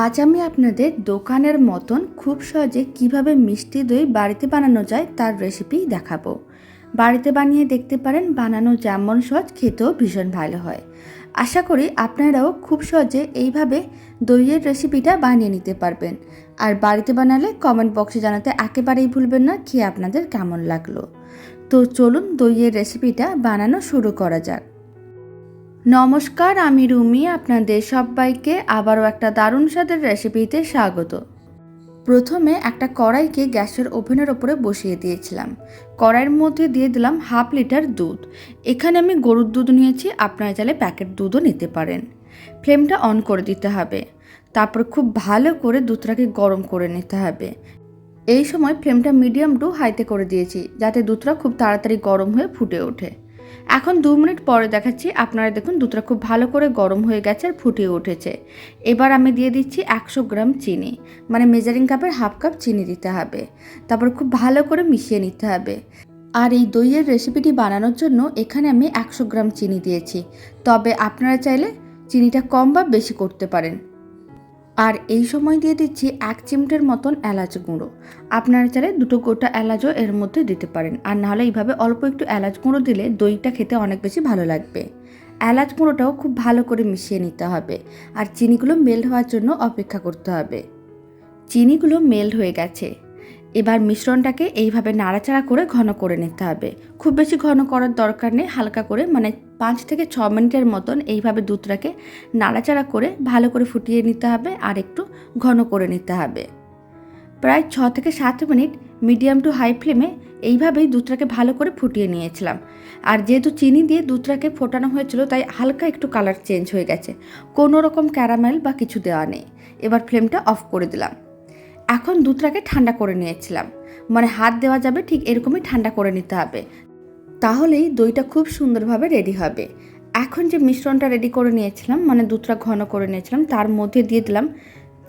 আজ আমি আপনাদের দোকানের মতন খুব সহজে কীভাবে মিষ্টি দই বাড়িতে বানানো যায় তার রেসিপি দেখাবো। বাড়িতে বানিয়ে দেখতে পারেন বানানো যেমন সহজ, খেতেও ভীষণ ভালো হয়। আশা করি আপনারাও খুব সহজে এইভাবে দইয়ের রেসিপিটা বানিয়ে নিতে পারবেন। আর বাড়িতে বানালে কমেন্ট বক্সে জানাতে একেবারেই ভুলবেন না, খেয়ে আপনাদের কেমন লাগল। তো চলুন দইয়ের রেসিপিটা বানানো শুরু করা যাক। নমস্কার, আমি রুমি, আপনাদের সবাইকে আবারও একটা দারুণ স্বাদের রেসিপিতে স্বাগত। প্রথমে একটা কড়াইকে গ্যাসের ওভেনের ওপরে বসিয়ে দিয়েছিলাম। কড়াইয়ের মধ্যে দিয়ে দিলাম হাফ লিটার দুধ। এখানে আমি গরুর দুধ নিয়েছি, আপনারা চাইলে প্যাকেট দুধও নিতে পারেন। ফ্লেমটা অন করে দিতে হবে। তারপর খুব ভালো করে দুধটাকে গরম করে নিতে হবে। এই সময় ফ্লেমটা মিডিয়াম টু হাইতে করে দিয়েছি, যাতে দুধটা খুব তাড়াতাড়ি গরম হয়ে ফুটে ওঠে। এখন দু মিনিট পরে দেখাচ্ছি, আপনারা দেখুন দুধটা খুব ভালো করে গরম হয়ে গেছে আর ফুটে উঠেছে। এবার আমি দিয়ে দিচ্ছি একশো গ্রাম চিনি মানে মেজারিং কাপের হাফ কাপ চিনি দিতে হবে। তারপর খুব ভালো করে মিশিয়ে নিতে হবে। আর এই দইয়ের রেসিপিটি বানানোর জন্য এখানে আমি একশো গ্রাম চিনি দিয়েছি। তবে আপনারা চাইলে চিনিটা কম বা বেশি করতে পারেন। আর এই সময় দিয়ে দিচ্ছি এক চিমটের মতন এলাচ গুঁড়ো। আপনারা চাইলে দুটো গোটা এলাচও এর মধ্যে দিতে পারেন। আর নাহলে এইভাবে অল্প একটু এলাচ গুঁড়ো দিলে দইটা খেতে অনেক বেশি ভালো লাগবে। এলাচ গুঁড়োটাও খুব ভালো করে মিশিয়ে নিতে হবে। আর চিনিগুলো মেল্ট হওয়ার জন্য অপেক্ষা করতে হবে। চিনিগুলো মেল্ট হয়ে গেছে। এবার মিশ্রণটাকে এইভাবে নাড়াচাড়া করে ঘন করে নিতে হবে। খুব বেশি ঘন করার দরকার নেই, হালকা করে মানে পাঁচ থেকে ছ মিনিটের মতন এইভাবে দুধটাকে নাড়াচাড়া করে ভালো করে ফুটিয়ে নিতে হবে আর একটু ঘন করে নিতে হবে। প্রায় ছ থেকে সাত মিনিট মিডিয়াম টু হাই ফ্লেমে এইভাবেই দুধটাকে ভালো করে ফুটিয়ে নিয়েছিলাম। আর যেহেতু চিনি দিয়ে দুধটাকে ফোটানো হয়েছিল, তাই হালকা একটু কালার চেঞ্জ হয়ে গেছে। কোনো রকম ক্যারামেল বা কিছু দেওয়া নেই। এবার ফ্লেমটা অফ করে দিলাম। এখন দুধটাকে ঠান্ডা করে নিয়েছিলাম। মানে হাত দেওয়া যাবে ঠিক এরকমই ঠান্ডা করে নিতে হবে। তাহলেই দইটা খুব সুন্দরভাবে রেডি হবে। এখন যে মিশ্রণটা রেডি করে নিয়েছিলাম মানে দুধটা ঘন করে নিয়েছিলাম, তার মধ্যে দিয়ে দিলাম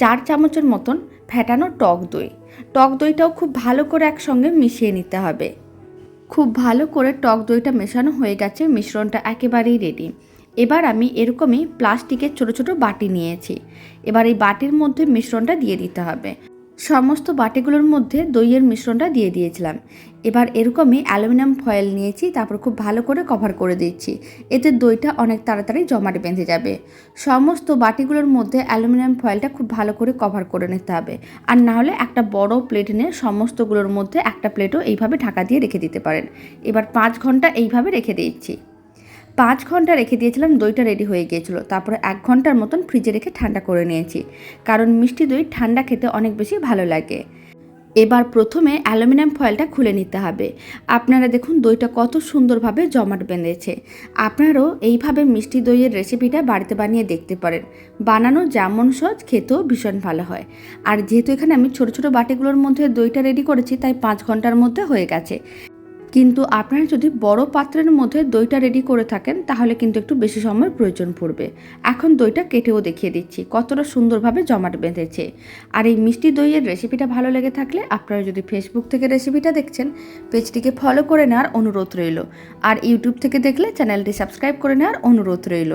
চার চামচের মতন ফ্যাটানো টক দই। টক দইটাও খুব ভালো করে একসঙ্গে মিশিয়ে নিতে হবে। খুব ভালো করে টক দইটা মেশানো হয়ে গেছে, মিশ্রণটা একেবারেই রেডি এবার আমি এরকমই প্লাস্টিকের ছোট ছোট বাটি নিয়েছি। এবার এই বাটির মধ্যে মিশ্রণটা দিয়ে দিতে হবে। সমস্ত বাটিগুলোর মধ্যে দইয়ের মিশ্রণটা দিয়ে দিয়েছিলাম। এবার এরকমই অ্যালুমিনিয়াম ফয়েল নিয়েছি, তারপর খুব ভালো করে কভার করে দিচ্ছি। এতে দইটা অনেক তাড়াতাড়ি জমাট বেঁধে যাবে। সমস্ত বাটিগুলোর মধ্যে অ্যালুমিনিয়াম ফয়েলটা খুব ভালো করে কভার করে নিতে হবে। আর না হলে একটা বড় প্লেট নিয়ে সমস্তগুলোর মধ্যে একটা প্লেটও এইভাবে ঢাকা দিয়ে রেখে দিতে পারেন। এবার পাঁচ ঘণ্টা এইভাবে রেখে দিচ্ছি। পাঁচ ঘণ্টা রেখে দিয়েছিলাম, দইটা রেডি হয়ে গিয়েছিল। তারপরে এক ঘণ্টার মতন ফ্রিজে রেখে ঠান্ডা করে নিয়েছি। কারণ মিষ্টি দই ঠান্ডা খেতে অনেক বেশি ভালো লাগে। এবার প্রথমে অ্যালুমিনিয়াম ফয়েলটা খুলে নিতে হবে। আপনারা দেখুন দইটা কত সুন্দরভাবে জমাট বেঁধেছে। আপনারাও এইভাবে মিষ্টি দইয়ের রেসিপিটা বাড়িতে বানিয়ে দেখতে পারেন। বানানো যেমন সহজ, খেতেও ভীষণ ভালো হয়। আর যেহেতু এখানে আমি ছোট ছোট বাটিগুলোর মধ্যে দইটা রেডি করেছি, তাই পাঁচ ঘণ্টার মধ্যে হয়ে গেছে। কিন্তু আপনারা যদি বড় পাত্রের মধ্যে দইটা রেডি করে থাকেন, তাহলে কিন্তু একটু বেশি সময়ের প্রয়োজন পড়বে। এখন দইটা কেটেও দেখিয়ে দিচ্ছি, কতটা সুন্দরভাবে জমাট বেঁধেছে। আর এই মিষ্টি দইয়ের রেসিপিটা ভালো লেগে থাকলে আপনারা যদি ফেসবুক থেকে রেসিপিটা দেখছেন, পেজটিকে ফলো করে নেওয়ার অনুরোধ রইল। আর ইউটিউব থেকে দেখলে চ্যানেলটি সাবস্ক্রাইব করে নেওয়ার অনুরোধ রইল।